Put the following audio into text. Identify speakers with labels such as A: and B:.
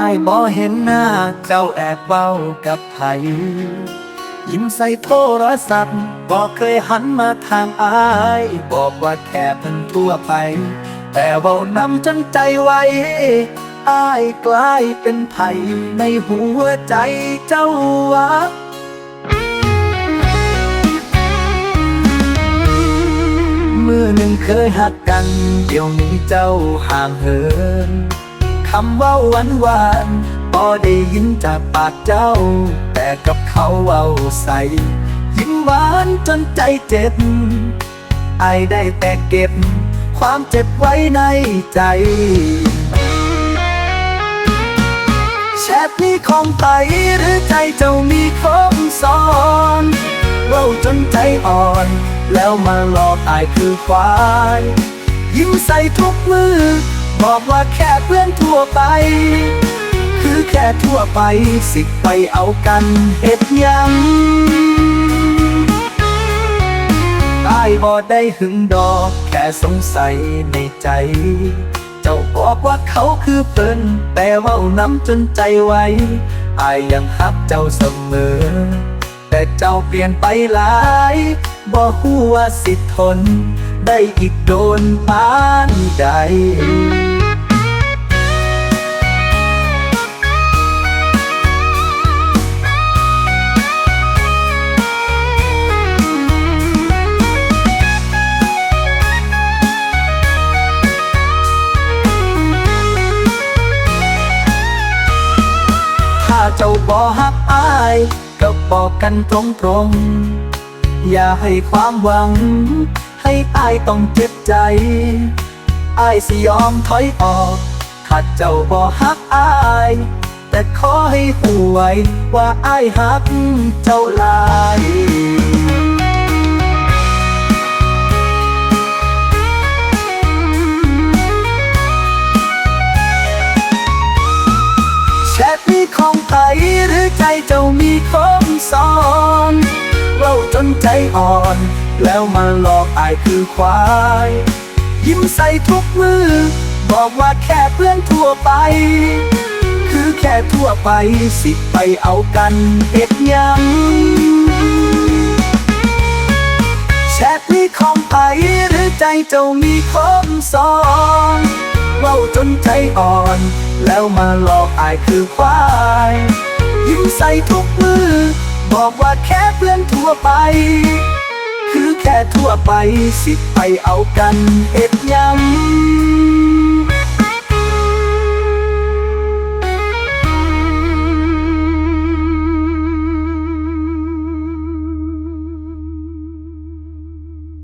A: อ้ายบ่เห็นหน้า เจ้าแอบเว้ากับไผยิ้มใส่โทรศัพท์บอกเคยหันมาทางอาย บอกว่าแค่เพิ่นทั่วไป แต่เว้านำจนใจไว้อายกลายเป็นไผ่ในหัวใจเจ้าวะมือหนึ่งเคยหักกัน เดี๋ยวนี้เจ้าห่างเหิน คำว่าหวานหวานพอได้ยินจากปากเจ้า แต่กับเขาเว้าใส่ยิ้มหวานจนใจเจ็บไอได้แต่เก็บ ความเจ็บไว้ในใจแชทนี้ของไผหรือใจเจ้ามีคมซ้อนเว้าจนใจอ่อน แล้วมาหลอกอายคือควาย ยิ้มใส่ทุกมือ บอกว่าแค่เพื่อนทั่วไป คือแค่ทั่วไปสิไปเอากันเฮ็ดยังตายบ่ได้หึงดอกแค่สงสัยในใจ เจ้าบอกว่าเขาคือเพิ่นแต่เว่าน้ำจนใจไว้อายยังฮักเจ้าเสมอ แต่เจ้าเปลี่ยนไปหลายบ่ฮู้ว่าสิทน ได้อีกโดนปานใด เจ้าบ่ฮักอาย ก็บอกกันตรงตรงอย่าให้ความหวัง ให้อายต้องเจ็บใจอายสิยอมถอยออกถ้าเจ้าบ่ฮักอาย แต่ขอให้หูไว้ว่าอายฮักเจ้าหลาย ใจเจ้ามีคมซ้อนเล่าจนใจอ่อน แล้วมาหลอกอายคือควาย ยิ้มใส่ทุกมือ บอกว่าแค่เพื่อนทั่วไป คือแค่ทั่วไปสิไปเอากันเอ็ดยังแชทนี้ของใค รือใจเจ้ามีคมซ้อนเว้าจนใจอ่อน แล้วมาหลอกอายคือควายยิ้มใส่ทุกมือ บอกว่าแค่เพื่อนทั่วไป คือแค่ทั่วไปสิไปเอากันเอ็ดยำ